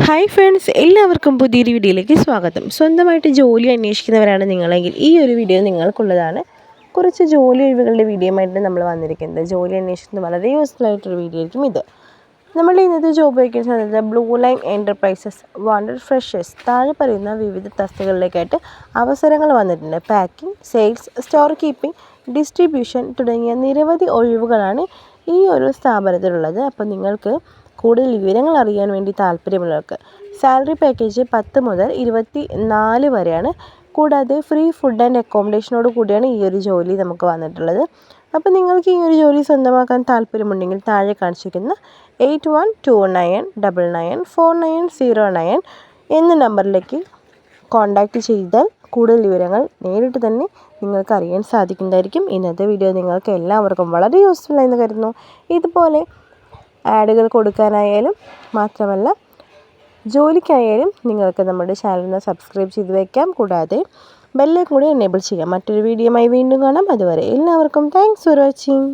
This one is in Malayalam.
ഹായ് ഫ്രണ്ട്സ് എല്ലാവർക്കും പുതിയൊരു വീഡിയോയിലേക്ക് സ്വാഗതം. സ്വന്തമായിട്ട് ജോലി അന്വേഷിക്കുന്നവരാണ് നിങ്ങളെങ്കിൽ ഈ ഒരു വീഡിയോ നിങ്ങൾക്കുള്ളതാണ്. കുറച്ച് ജോലി ഒഴിവുകളുടെ വീഡിയോമായിട്ട് നമ്മൾ വന്നിരിക്കുന്നത്. ജോലി അന്വേഷിക്കുന്നത് വളരെ യൂസ്ഫുൾ ആയിട്ടൊരു വീഡിയോ ആയിരിക്കും ഇത്. നമ്മൾ ഇന്നത്തെ ജോബ് വയ്ക്കുന്ന സമയത്ത് blue line enterprises wanted freshers താഴെ പറയുന്ന വിവിധ തസ്തികകളിലേക്കായിട്ട് അവസരങ്ങൾ വന്നിട്ടുണ്ട്. Packing sales store keeping distribution തുടങ്ങിയ നിരവധി ഒഴിവുകളാണ് ഈ ഒരു സ്ഥാപനത്തിലുള്ളത്. അപ്പോൾ നിങ്ങൾക്ക് കൂടുതൽ വിവരങ്ങൾ അറിയാൻ വേണ്ടി താല്പര്യമുള്ളവർക്ക്. സാലറി പാക്കേജ് പത്ത് മുതൽ ഇരുപത്തി നാല് വരെയാണ്. കൂടാതെ ഫ്രീ ഫുഡ് ആൻഡ് അക്കോമഡേഷനോട് കൂടിയാണ് ഈ ഒരു ജോലി നമുക്ക് വന്നിട്ടുള്ളത്. അപ്പോൾ നിങ്ങൾക്ക് ഈ ഒരു ജോലി സ്വന്തമാക്കാൻ താല്പര്യമുണ്ടെങ്കിൽ താഴെ കാണിച്ചിരിക്കുന്ന eight one two nine double nine four nine zero nine എന്ന നമ്പറിലേക്ക് കോൺടാക്റ്റ് ചെയ്താൽ കൂടുതൽ വിവരങ്ങൾ നേരിട്ട് തന്നെ നിങ്ങൾക്ക് അറിയാൻ സാധിക്കുന്നതായിരിക്കും. ഇന്നത്തെ വീഡിയോ നിങ്ങൾക്ക് എല്ലാവർക്കും വളരെ യൂസ്ഫുൾ ആയെന്ന് കരുതുന്നു. ഇതുപോലെ ആഡുകൾ കൊടുക്കാനായാലും മാത്രമല്ല ജോലിക്കായാലും നിങ്ങൾക്ക് നമ്മുടെ ചാനലിനെ സബ്സ്ക്രൈബ് ചെയ്ത് വയ്ക്കാം കൂടാതെ ബെല്ലും കൂടി എനേബിൾ ചെയ്യാം. മറ്റൊരു വീഡിയോയുമായി വീണ്ടും കാണാം. അതുവരെ എല്ലാവർക്കും താങ്ക്സ് ഫോർ വാച്ചിങ്